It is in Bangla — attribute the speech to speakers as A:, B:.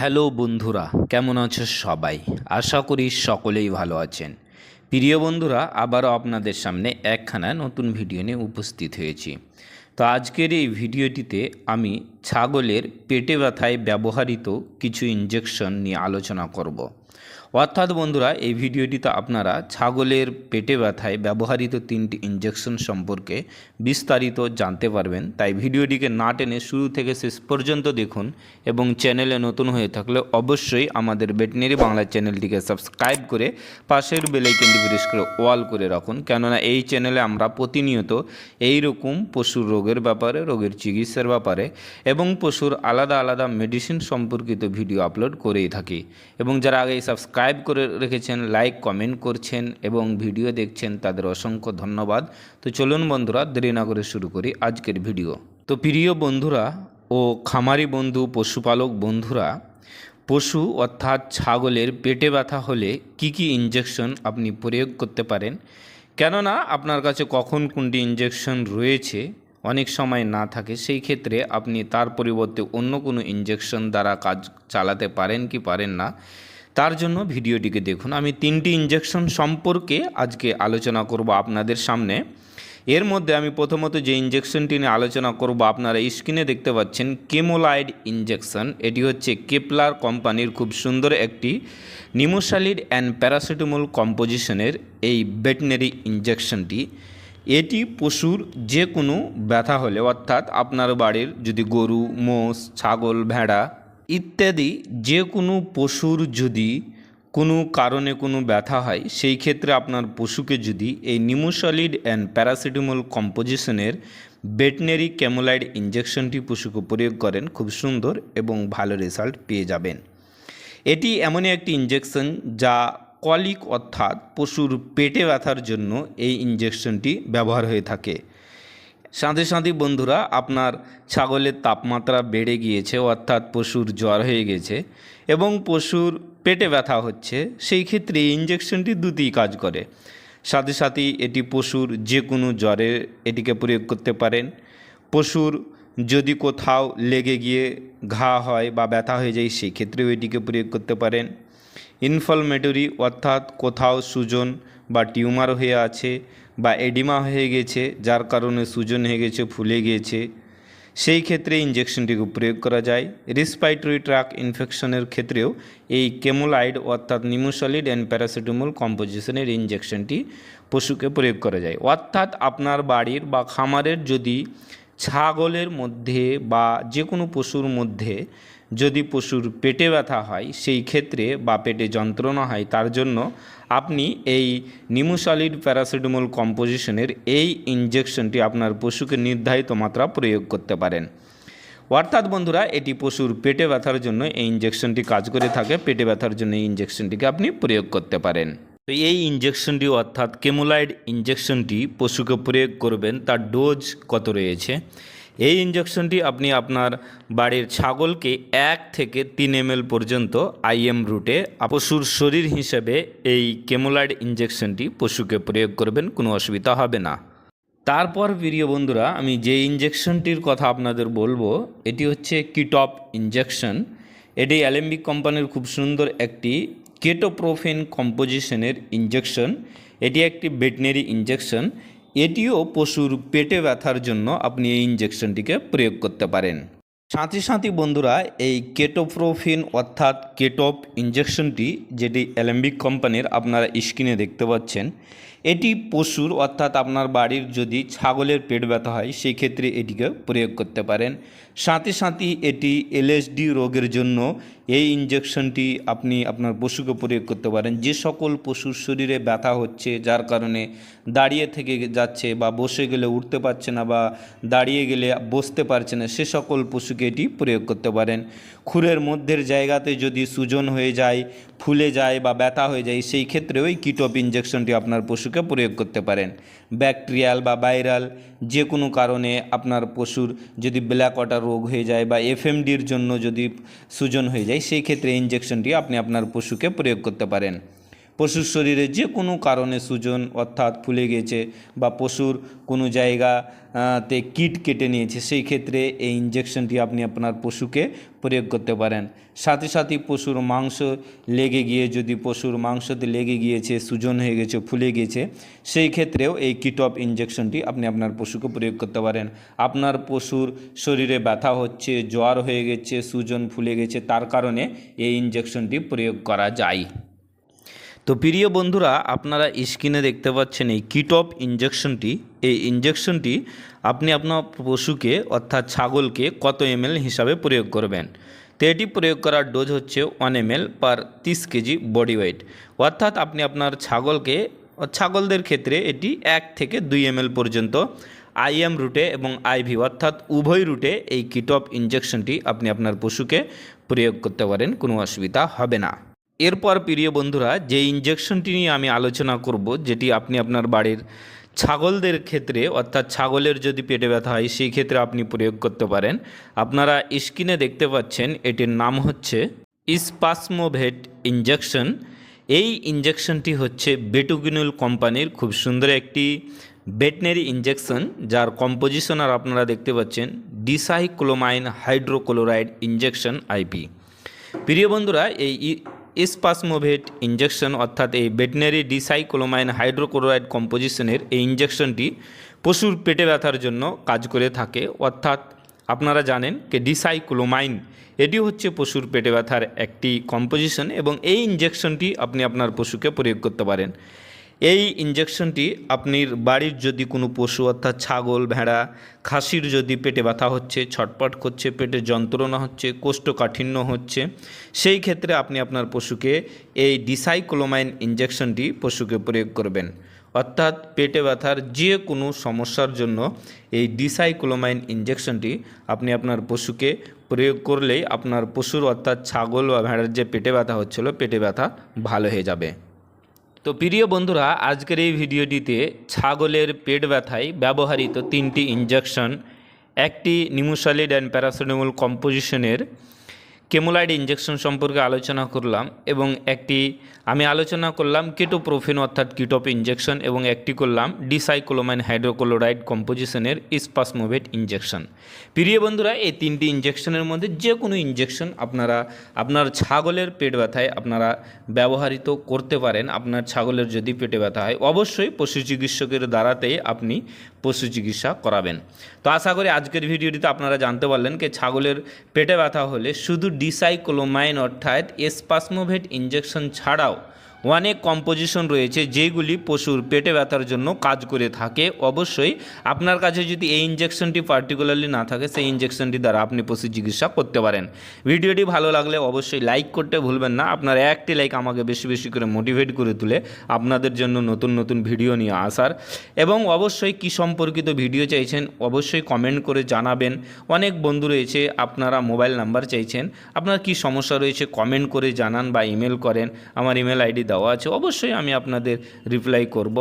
A: হ্যালো বন্ধুরা, কেমন আছো সবাই? আশা করি সকলেই ভালো আছেন। প্রিয় বন্ধুরা, আবারও আপনাদের সামনে একখানা নতুন ভিডিও নিয়ে উপস্থিত হয়েছি। তো আজকের এই ভিডিওটিতে আমি ছাগলের পেটে ব্যথায় ব্যবহৃত কিছু ইঞ্জেকশন নিয়ে আলোচনা করব। অর্থাৎ বন্ধুরা, এই ভিডিওটিতে আপনারা ছাগলের পেটে ব্যথায় ব্যবহৃত তিনটি ইঞ্জেকশন সম্পর্কে বিস্তারিত জানতে পারবেন। তাই ভিডিওটিকে না টেনে শুরু থেকে শেষ পর্যন্ত দেখুন এবং চ্যানেলে নতুন হয়ে থাকলে অবশ্যই আমাদের ভেটেনারি বাংলা চ্যানেলটিকে সাবস্ক্রাইব করে পাশের বেলাইকনটি প্রেস করে ওয়াল করে রাখুন। কেননা এই চ্যানেলে আমরা প্রতিনিয়ত এই রকম পশুর রোগের ব্যাপারে, রোগের চিকিৎসার ব্যাপারে এবং পশুর আলাদা আলাদা মেডিসিন সম্পর্কিত ভিডিও আপলোড করেই থাকি। এবং যারা আগে সাবস্ক্রাইব করে রেখেছেন, লাইক, কমেন্ট করছেন এবং ভিডিও দেখছেন, তাদের অসংখ্য ধন্যবাদ। তো চলুন বন্ধুরা, দেরি না করে শুরু করি আজকের ভিডিও। তো প্রিয় বন্ধুরা ও খামারি বন্ধু, পশুপালক বন্ধুরা, পশু অর্থাৎ ছাগলের পেটে ব্যথা হলে কি কি ইঞ্জেকশন আপনি প্রয়োগ করতে পারেন? কেননা আপনার কাছে কখন কোনটি ইঞ্জেকশন রয়েছে, অনেক সময় না থাকে, সেই ক্ষেত্রে আপনি তার পরিবর্তে অন্য কোনো ইঞ্জেকশন দ্বারা কাজ চালাতে পারেন কি পারেন না? তার জন্য ভিডিওটিকে দেখুন। আমি তিনটি ইঞ্জেকশন সম্পর্কে আজকে আলোচনা করব আপনাদের সামনে। এর মধ্যে আমি প্রথমত যে ইঞ্জেকশনটি নিয়ে আলোচনা করব আপনারা স্ক্রিনে দেখতে পাচ্ছেন কেমোলাইড ইঞ্জেকশন এটি হচ্ছে কেপলার কোম্পানির খুব সুন্দর একটি নিমোসালিড অ্যান্ড প্যারাসিটামল কম্পোজিশনের এই ভেটেনারি ইঞ্জেকশনটি এটি পশুর যে কোনো ব্যথা হলে, অর্থাৎ আপনার বাড়ির যদি গরু, মোষ, ছাগল, ভেড়া ইত্যাদি যে কোনো পশুর যদি কোনো কারণে কোনো ব্যথা হয়, সেই ক্ষেত্রে আপনার পশুকে যদি এই নিমোসলিড অ্যান্ড প্যারাসিটামল কম্পোজিশনের ভেটেনারি ক্যামোলাইড ইঞ্জেকশনটি পশুকে প্রয়োগ করেন, খুব সুন্দর এবং ভালো রেজাল্ট পেয়ে যাবেন। এটি এমনই একটি ইঞ্জেকশন যা কলিক অর্থাৎ পশুর পেটে ব্যথার জন্য এই ইঞ্জেকশনটি ব্যবহার হয়ে থাকে। সাথে সাথে বন্ধুরা, আপনার ছাগলের তাপমাত্রা বেড়ে গিয়েছে, অর্থাৎ পশুর জ্বর হয়ে গেছে এবং পশুর পেটে ব্যথা হচ্ছে, সেই ক্ষেত্রে ইঞ্জেকশনটি দুটিই কাজ করে। সাথে সাথে এটি পশুর যে কোনো জ্বরে এটিকে প্রয়োগ করতে পারেন। পশুর যদি কোথাও লেগে গিয়ে ঘা হয় বা ব্যথা হয়ে যায়, সেই ক্ষেত্রেও এটিকে প্রয়োগ করতে পারেন। ইনফলমেটরি অর্থাৎ কোথাও সুজন বা টিউমার হয়ে আছে বা এডিমা হয়ে গেছে, যার কারণে সুজন হয়ে গেছে, ফুলে গিয়েছে সেই ক্ষেত্রে ইঞ্জেকশনটিকে প্রয়োগ করা যায়। রেসপাইটরি ট্র্যাক ইনফেকশনের ক্ষেত্রেও এই কেমোলাইড অর্থাৎ নিমোসলিড অ্যান্ড প্যারাসিটামল কম্পোজিশনের ইঞ্জেকশনটি পশুকে প্রয়োগ করা যায়। অর্থাৎ আপনার বাড়ির বা খামারের যদি ছাগলের মধ্যে বা যে কোনো পশুর মধ্যে যদি পশুর পেটে ব্যথা হয়, সেই ক্ষেত্রে বা পেটে যন্ত্রণা হয়, তার জন্য আপনি এই নিমোসলিড প্যারাসিটামল কম্পোজিশনের এই ইঞ্জেকশনটি আপনার পশুকে নির্ধারিত মাত্রা প্রয়োগ করতে পারেন। অর্থাৎ বন্ধুরা, এটি পশুর পেটে ব্যথার জন্য এই ইঞ্জেকশনটি কাজ করে থাকে, পেটে ব্যথার জন্য এই ইঞ্জেকশনটিকে আপনি প্রয়োগ করতে পারেন। তো এই ইঞ্জেকশনটি অর্থাৎ কেমোলাইড ইঞ্জেকশনটি পশুকে প্রয়োগ করবেন, তার ডোজ কত রয়েছে? এই ইঞ্জেকশনটি আপনি আপনার বাড়ির ছাগলকে এক থেকে তিন এম পর্যন্ত আইএম রুটে পশুর শরীর হিসেবে এই কেমোলাইড ইঞ্জেকশনটি পশুকে প্রয়োগ করবেন, কোনো অসুবিধা হবে না। তারপর প্রিয় বন্ধুরা, আমি যে ইঞ্জেকশনটির কথা আপনাদের বলব, এটি হচ্ছে কিটপ ইঞ্জেকশন এটি অ্যালেম্বিক কোম্পানির খুব সুন্দর একটি কেটোপ্রোফেন কম্পোজিশনের ইঞ্জেকশন এটি একটি ভেটেনারি ইঞ্জেকশন এটিও পশুর পেটে ব্যথার জন্য আপনি এই ইঞ্জেকশনটিকে প্রয়োগ করতে পারেন। সাথে সাথে বন্ধুরা, এই কেটোপ্রোফিন অর্থাৎ কেটপ ইঞ্জেকশনটি যেটি অ্যালেম্বিক কোম্পানির আপনারা স্ক্রিনে দেখতে পাচ্ছেন, এটি পশুর অর্থাৎ আপনার বাড়ির যদি ছাগলের পেট ব্যথা হয়, সেই ক্ষেত্রে এটিকে প্রয়োগ করতে পারেন। সাথে সাথে এটি এলএসডি রোগের জন্য এই ইঞ্জেকশনটি আপনি আপনার পশুকে প্রয়োগ করতে পারেন। যে সকল পশুর শরীরে ব্যথা হচ্ছে, যার কারণে দাঁড়িয়ে থেকে যাচ্ছে বা বসে গেলে উঠতে পারছে না বা দাঁড়িয়ে গেলে বসতে পারছে না, সে সকল পশুকে এটি প্রয়োগ করতে পারেন। খুরের মধ্যের জায়গাতে যদি সুজন হয়ে যায়, ফুলে যায় বা ব্যথা হয়ে যায়, সেই ক্ষেত্রে ওই কিটপ ইঞ্জেকশনটি আপনার পশুকে প্রয়োগ করতে পারেন। ব্যাকটেরিয়াল বা ভাইরাল যে কোনো কারণে আপনার পশুর যদি ব্ল্যাক ওয়াটার রোগ হয়ে যায় বা এফএমডির জন্য যদি সুজন হয়ে যায় সেই ক্ষেত্রে ইঞ্জেকশনটি আপনি আপনার পশুকে প্রয়োগ করতে পারেন। পশুর শরীরে যে কোনো কারণে সুজন অর্থাৎ ফুলে গেছে বা পশুর কোনো জায়গা তে কীট কেটে নিয়েছে, সেই ক্ষেত্রে এই ইঞ্জেকশনটি আপনি আপনার পশুকে প্রয়োগ করতে পারেন। সাথে সাথে পশুর মাংস লেগে গিয়ে, যদি পশুর মাংসতে লেগে গিয়েছে, সুজন হয়ে গেছে, ফুলে গিয়েছে সেই ক্ষেত্রেও এই কিটপ ইঞ্জেকশনটি আপনি আপনার পশুকে প্রয়োগ করতে পারেন। আপনার পশুর শরীরে ব্যথা হচ্ছে, জ্বর হয়ে গেছে, সুজন ফুলে গেছে, তার কারণে এই ইঞ্জেকশনটি প্রয়োগ করা যায়। তো প্রিয় বন্ধুরা, আপনারা স্ক্রিনে দেখতে পাচ্ছেন এই কিটপ ইঞ্জেকশনটি এই ইঞ্জেকশনটি আপনি আপনার পশুকে, অর্থাৎ ছাগলকে কত এম হিসাবে প্রয়োগ করবেন? তো এটি প্রয়োগ করার ডোজ হচ্ছে ওয়ান এম পার তিরিশ কেজি বডি ওয়েট অর্থাৎ আপনি আপনার ছাগলকে, ছাগলদের ক্ষেত্রে এটি এক থেকে দুই এম পর্যন্ত আইএম রুটে এবং আইভি অর্থাৎ উভয় রুটে এই কিটপ ইঞ্জেকশনটি আপনি আপনার পশুকে প্রয়োগ করতে পারেন, কোনো অসুবিধা হবে না। এরপর প্রিয় বন্ধুরা, যে ইঞ্জেকশনটি নিয়ে আমি আলোচনা করব, যেটি আপনি আপনার বাড়ির ছাগলদের ক্ষেত্রে, অর্থাৎ ছাগলের যদি পেটে ব্যথা হয়, সেই ক্ষেত্রে আপনি প্রয়োগ করতে পারেন। আপনারা স্ক্রিনে দেখতে পাচ্ছেন, এটির নাম হচ্ছে ইস্পাসমোভেট ইঞ্জেকশন এই ইঞ্জেকশনটি হচ্ছে বেটুগিনুল কোম্পানির খুব সুন্দর একটি ভেটনারি ইঞ্জেকশন যার কম্পোজিশনার আপনারা দেখতে পাচ্ছেন ডিসাইক্লোমাইন হাইড্রোক্লোরাইড ইঞ্জেকশন আইপি প্রিয় বন্ধুরা, এই ইস্পাসমোভেট ইঞ্জেকশন অর্থাৎ এই ভেটেনারি ডিসাইক্লোমাইন হাইড্রোক্লোরাইড কম্পোজিশনের এই ইঞ্জেকশনটি পশুর পেটে ব্যথার জন্য কাজ করে থাকে। অর্থাৎ আপনারা জানেন যে ডিসাইক্লোমাইন, এটি হচ্ছে পশুর পেটে ব্যথার একটি কম্পোজিশন এবং এই ইঞ্জেকশনটি আপনি আপনার পশুকে প্রয়োগ করতে পারেন। এই ইঞ্জেকশনটি আপনার বাড়ির যদি কোনো পশু, অর্থাৎ ছাগল, ভেড়া, খাসির যদি পেটে ব্যথা হচ্ছে, ছটপট করছে পেটে যন্ত্রণা হচ্ছে, কোষ্ঠকাঠিন্য হচ্ছে, সেই ক্ষেত্রে আপনি আপনার পশুকে এই ডিসাইক্লোমাইন ইঞ্জেকশনটি পশুকে প্রয়োগ করবেন। অর্থাৎ পেটে ব্যথার যে কোনো সমস্যার জন্য এই ডিসাইক্লোমাইন ইঞ্জেকশনটি আপনি আপনার পশুকে প্রয়োগ করলেই আপনার পশুর, অর্থাৎ ছাগল বা ভেড়ার যে পেটে ব্যথা হচ্ছিল, পেটে ব্যথা ভালো হয়ে যাবে। তো প্রিয় বন্ধুরা, আজকের এই ভিডিওটিতে ছাগলের পেট ব্যথায় ব্যবহৃত তিনটি ইঞ্জেকশন একটি নিমুসালিড অ্যান্ড প্যারাসিটামল কম্পোজিশনের কেমোলাইড ইঞ্জেকশন সম্পর্কে আলোচনা করলাম এবং একটি, আমি আলোচনা করলাম কেটোপ্রোফেন অর্থাৎ কিটপ ইঞ্জেকশন এবং একটি করলাম ডিসাইক্লোমাইন হাইড্রোক্লোরাইড কম্পোজিশনের ইস্পাসমোভেট ইঞ্জেকশন প্রিয় বন্ধুরা, এই তিনটি ইঞ্জেকশনের মধ্যে যে কোনো ইঞ্জেকশন আপনারা, আপনার ছাগলের পেট ব্যথায় আপনারা ব্যবহৃত করতে পারেন। আপনার ছাগলের যদি পেটে ব্যথা হয়, অবশ্যই পশু চিকিৎসকের দ্বারাতেই আপনি পশু চিকিৎসা করাবেন। তো আশা করি আজকের ভিডিওটিতে আপনারা জানতে পারলেন যে ছাগলের পেটে ব্যথা হলে শুধু ডিসাইক্লোমাইন অর্থাৎ এসপাসমোভেট ইঞ্জেকশন ছাড়াও অনেক কম্পোজিশন রয়েছে যেগুলি পশুর পেটে ব্যথার জন্য কাজ করে থাকে। অবশ্যই আপনার কাছে যদি এই ইঞ্জেকশনটি পার্টিকুলারলি না থাকে, সেই ইঞ্জেকশনটি দ্বারা আপনি পশু চিকিৎসা করতে পারেন। ভিডিওটি ভালো লাগলে অবশ্যই লাইক করতে ভুলবেন না। আপনার একটি লাইক আমাকে বেশি বেশি করে মোটিভেট করে তুলে আপনাদের জন্য নতুন নতুন ভিডিও নিয়ে আসার। এবং অবশ্যই কি সম্পর্কিত ভিডিও চাইছেন, অবশ্যই কমেন্ট করে জানাবেন। অনেক বন্ধু রয়েছে, আপনারা মোবাইল নাম্বার চাইছেন। আপনার কি সমস্যা রয়েছে কমেন্ট করে জানান বা ইমেল করেন। আমার ইমেল আইডি দেওয়া আছে অবশ্যই আমি আপনাদের রিপ্লাই করব।